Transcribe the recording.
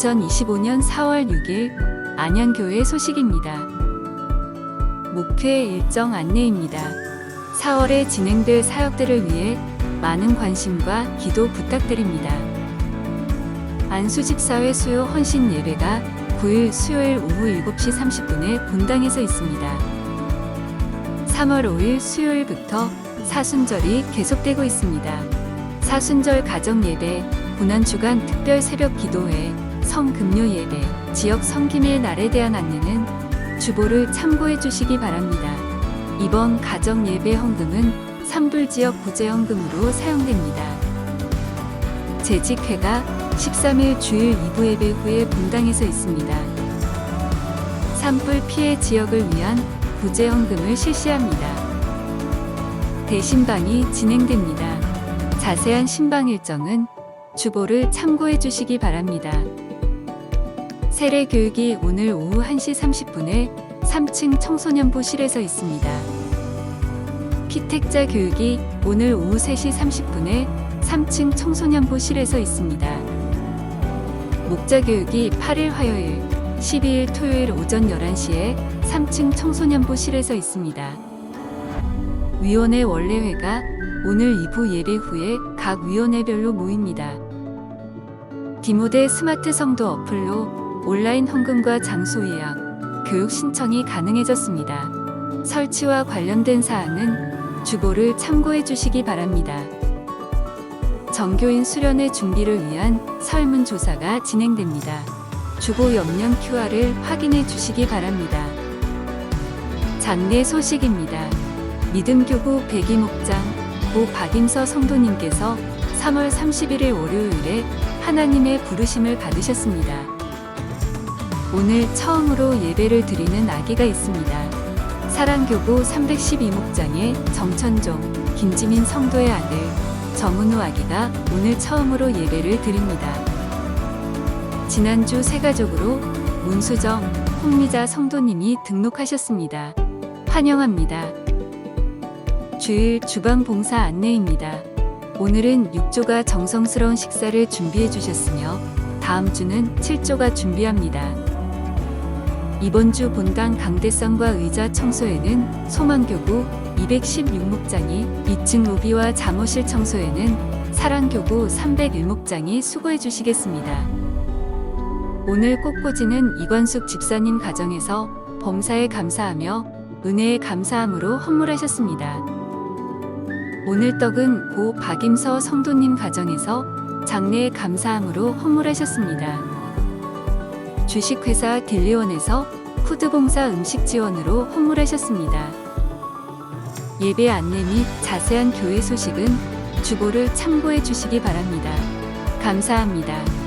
2025년 4월 6일 안양교회 소식입니다. 목회 일정 안내입니다. 4월에 진행될 사역들을 위해 많은 관심과 기도 부탁드립니다. 안수집사회 수요 헌신 예배가 9일 수요일 오후 7시 30분에 본당에서 있습니다. 3월 5일 수요일부터 사순절이 계속되고 있습니다. 사순절 가정 예배, 고난 주간 특별 새벽 기도회, 성금요 예배, 지역 섬김의 날에 대한 안내는 주보를 참고해 주시기 바랍니다. 이번 가정 예배 헌금은 산불 지역 구제헌금으로 사용됩니다. 재직회가 13일 주일 2부 예배 후에 본당에서 있습니다. 산불 피해 지역을 위한 구제헌금을 실시합니다. 대신방이 진행됩니다. 자세한 신방 일정은 주보를 참고해 주시기 바랍니다. 세례 교육이 오늘 오후 1시 30분에 3층 청소년부실에서 있습니다. 피택자 교육이 오늘 오후 3시 30분에 3층 청소년부실에서 있습니다. 목자 교육이 8일 화요일, 12일 토요일 오전 11시에 3층 청소년부실에서 있습니다. 위원회 원래회가 오늘 2부 예배 후에 각 위원회별로 모입니다. 디모데 스마트 성도 어플로 온라인 헌금과 장소 예약, 교육 신청이 가능해졌습니다. 설치와 관련된 사항은 주보를 참고해 주시기 바랍니다. 정교인 수련회 준비를 위한 설문조사가 진행됩니다. 주보 옆면 QR을 확인해 주시기 바랍니다. 장례 소식입니다. 믿음교구 백이목장 고 박임서 성도님께서 3월 31일 월요일에 하나님의 부르심을 받으셨습니다. 오늘 처음으로 예배를 드리는 아기가 있습니다. 사랑교구 312목장의 정천종, 김지민 성도의 아들 정은우 아기가 오늘 처음으로 예배를 드립니다. 지난주 세가족으로 문수정, 홍미자 성도님이 등록하셨습니다. 환영합니다. 주일 주방 봉사 안내입니다. 오늘은 6조가 정성스러운 식사를 준비해 주셨으며 다음 주는 7조가 준비합니다. 이번 주 본당 강대상과 의자 청소에는 소망교구 216목장이 2층 로비와 잠옷실 청소에는 사랑교구 301목장이 수고해 주시겠습니다. 오늘 꽃꽂이는 이관숙 집사님 가정에서 범사에 감사하며 은혜에 감사함으로 헌물하셨습니다. 오늘 떡은 고 박임서 성도님 가정에서 장례에 감사함으로 헌물하셨습니다. 주식회사 딜리원에서 푸드봉사 음식 지원으로 헌물하셨습니다. 예배 안내 및 자세한 교회 소식은 주보를 참고해 주시기 바랍니다. 감사합니다.